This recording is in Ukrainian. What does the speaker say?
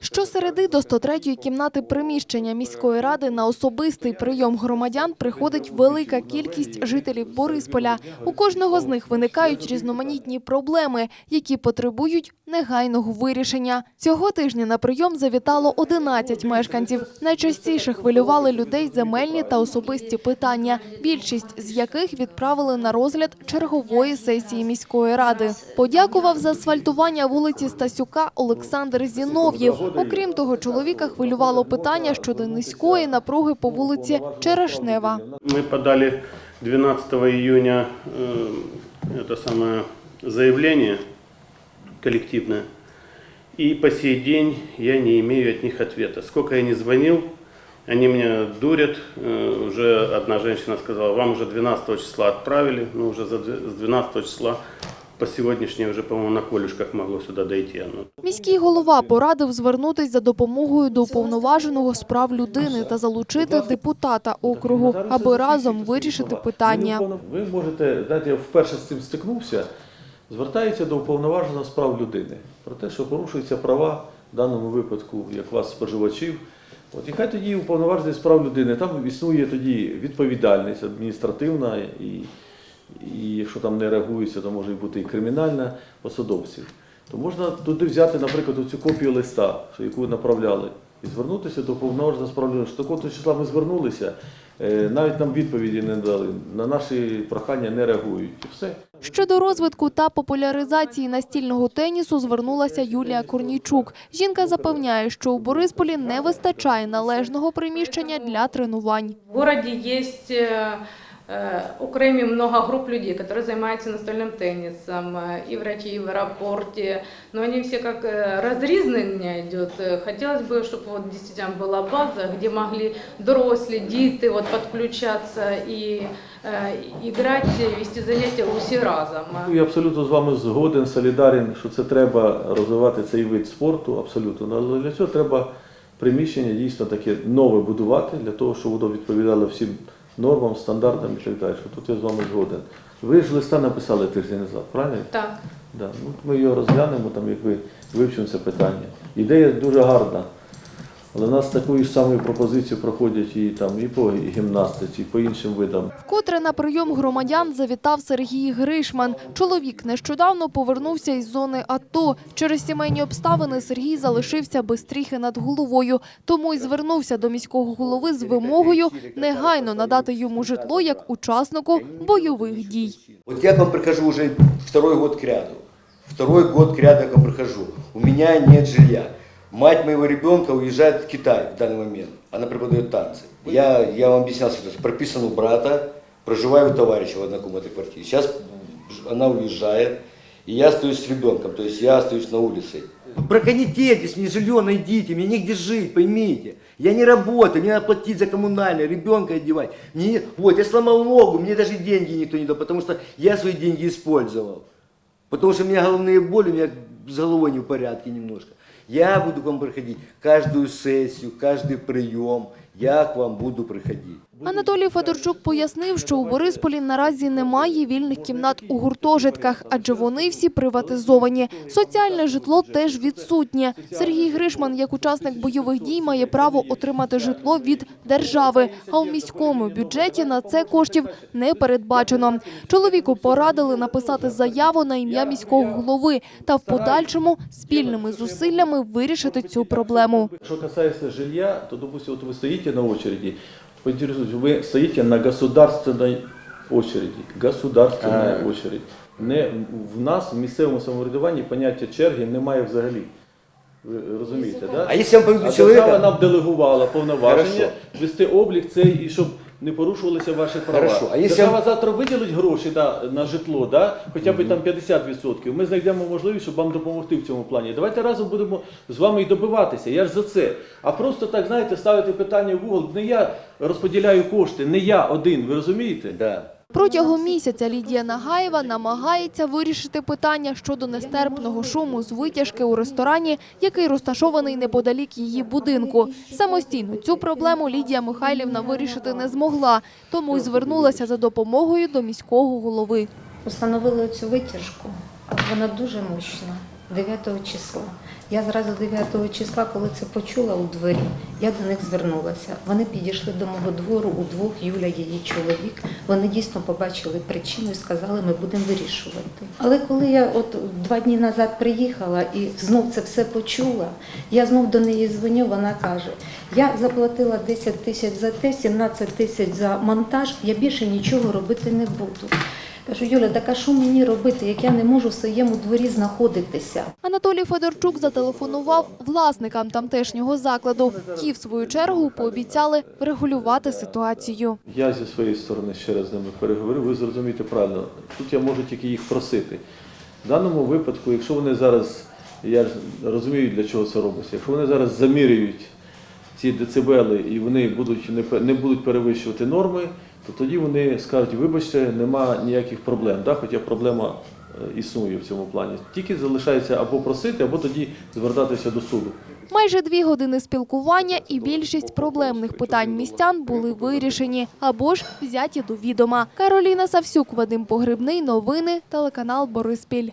Щосереди до 103-ї кімнати приміщення міської ради на особистий прийом громадян приходить велика кількість жителів Борисполя. У кожного з них виникають різноманітні проблеми, які потребують негайного вирішення. Цього тижня на прийом завітало 11 мешканців. Найчастіше хвилювали людей земельні та особисті питання, більшість з яких відправили на розгляд чергової сесії міської ради. Подякував за асфальтування вулиці Стасюка Олександр Зінов'єв. Окрім того, чоловіка хвилювало питання щодо низької напруги по вулиці Черешнева. Мы подали 12 июня э, это самое заявление коллективное. И по сей день я не имею от них ответа. Сколько я не звонил, они меня дурят. Э, Уже одна женщина сказала, вам уже 12 числа отправили, но уже за дв- с 12 числа по сегодняшнее уже, по-моему, на колюшках могло сюда дойти. Міський голова порадив звернутись за допомогою до уповноваженого з прав людини та залучити депутата округу, аби разом вирішити питання. Ви можете, знаєте, я вперше з цим стикнувся, звертається до уповноваженого з прав людини про те, що порушуються права в даному випадку, як вас споживачів. От і хай тоді уповноважений з прав людини, там існує тоді відповідальність адміністративна і, і якщо там не реагується, то може бути і кримінальна посадовців. То можна туди взяти, наприклад, цю копію листа, яку направляли, і звернутися до з людини. Що такого числа ми звернулися, е, навіть нам відповіді не дали, на наші прохання не реагують. І все. Щодо розвитку та популяризації настільного тенісу звернулася Юлія Корнійчук. Жінка запевняє, що у Борисполі не вистачає належного приміщення для тренувань. В есть э, э, окремі много групп людей, которые занимаются настольным теннисом, э, и врачи, и в аэропорте, но они все как э, разрізнення идет. Э, Хотелось бы, чтобы вот действительно была база, где могли дорослі, діти вот подключаться и э, играть, вести заняття усі разом. Ну, Я абсолютно з вами згоден, солідарен, що це треба розвивати цей вид спорту, абсолютно. Ну, Але для цього треба приміщення дійсно таке нове будувати, для того, щоб воно відповідало всім нормам, стандартам і так далі. Тут я з вами згоден. Ви ж листа написали тиждень назад, правильно? Так. Да. Ну, ми його розглянемо, там, як ви вивчимо це питання. Ідея дуже гарна. Але в нас таку ж саму пропозицію проходять і, там, і по гімнастиці, і по іншим видам. Вкотре на прийом громадян завітав Сергій Гришман. Чоловік нещодавно повернувся із зони АТО. Через сімейні обставини Сергій залишився без стріхи над головою, тому й звернувся до міського голови з вимогою негайно надати йому житло як учаснику бойових дій. Вот я вам прихожу уже второй год к ряду. Второй год к я вам прихожу. У меня нет жилья. Мать моего ребенка уезжает в Китай в данный момент. Она преподает танцы. Я, я вам объяснял ситуацию. Прописан у брата, проживаю у товарища в однокомнатной квартире. Сейчас она уезжает, и я остаюсь с ребенком, то есть я остаюсь на улице. Проконетесь, мне жилье найдите, мне негде жить, поймите. Я не работаю, мне надо платить за коммунальное, ребенка одевать. Мне, не- вот, я сломал ногу, мне даже деньги никто не дал, потому что я свои деньги использовал. Потому что у меня головные боли, у меня с головой не в порядке немножко. Я буду к вам приходить каждую сессию, каждый прием, я к вам буду приходить. Анатолій Федорчук пояснив, що у Борисполі наразі немає вільних кімнат у гуртожитках, адже вони всі приватизовані. Соціальне житло теж відсутнє. Сергій Гришман, як учасник бойових дій, має право отримати житло від держави, а у міському бюджеті на це коштів не передбачено. Чоловіку порадили написати заяву на ім'я міського голови та в подальшому спільними зусиллями вирішити цю проблему. Что касается жилья, то, допустим, вот вы стоите на очереди, поинтересуйтесь, вы стоите на государственной очереди. Государственная очередь. Не, в нас, в місцевому самоврядуванні, поняття черги немає взагалі. Ви розумієте, да? А якщо я вам А поведу держава нам делегувала повноваження Хорошо. вести облік цей і щоб не порушувалися ваші права. Хорошо. А якщо- Держава завтра виділить гроші на, на житло, да? хоча б там 50%. Ми знайдемо можливість, щоб вам допомогти в цьому плані. Давайте разом будемо з вами і добиватися. Я ж за це. А просто так, знаєте, ставити питання в угол. Не я розподіляю кошти, не я один, ви розумієте? да. Протягом місяця Лідія Нагаєва намагається вирішити питання щодо нестерпного шуму з витяжки у ресторані, який розташований неподалік її будинку. Самостійно цю проблему Лідія Михайлівна вирішити не змогла, тому й звернулася за допомогою до міського голови. Установили цю витяжку. Вона дуже мощна. 9 числа. Я зразу 9 числа, коли це почула у дворі, я до них звернулася. Вони підійшли до мого двору удвох, Юля, її чоловік. Вони дійсно побачили причину і сказали, ми будемо вирішувати. Але коли я от два дні назад приїхала і знов це все почула, я знов до неї дзвоню, вона каже: я заплатила 10 тисяч за те, 17 тисяч за монтаж, я більше нічого робити не буду. Кажу, Юля, так а що мені робити, як я не можу в своєму дворі знаходитися? Анатолій Федорчук зателефонував власникам тамтешнього закладу. Ті, в свою чергу, пообіцяли врегулювати ситуацію. Я зі своєї сторони ще раз з ними переговорив, ви зрозумієте правильно. Тут я можу тільки їх просити. В даному випадку, якщо вони зараз, я ж розумію, для чого це робиться, якщо вони зараз замірюють ці децибели і вони будуть не будуть перевищувати норми, то тоді вони скажуть, вибачте, нема ніяких проблем, да? хоча проблема е, існує в цьому плані. Тільки залишається або просити, або тоді звертатися до суду. Майже дві години спілкування і більшість проблемних питань містян були вирішені або ж взяті до відома. Кароліна Савсюк, Вадим Погребний, новини, телеканал Бориспіль.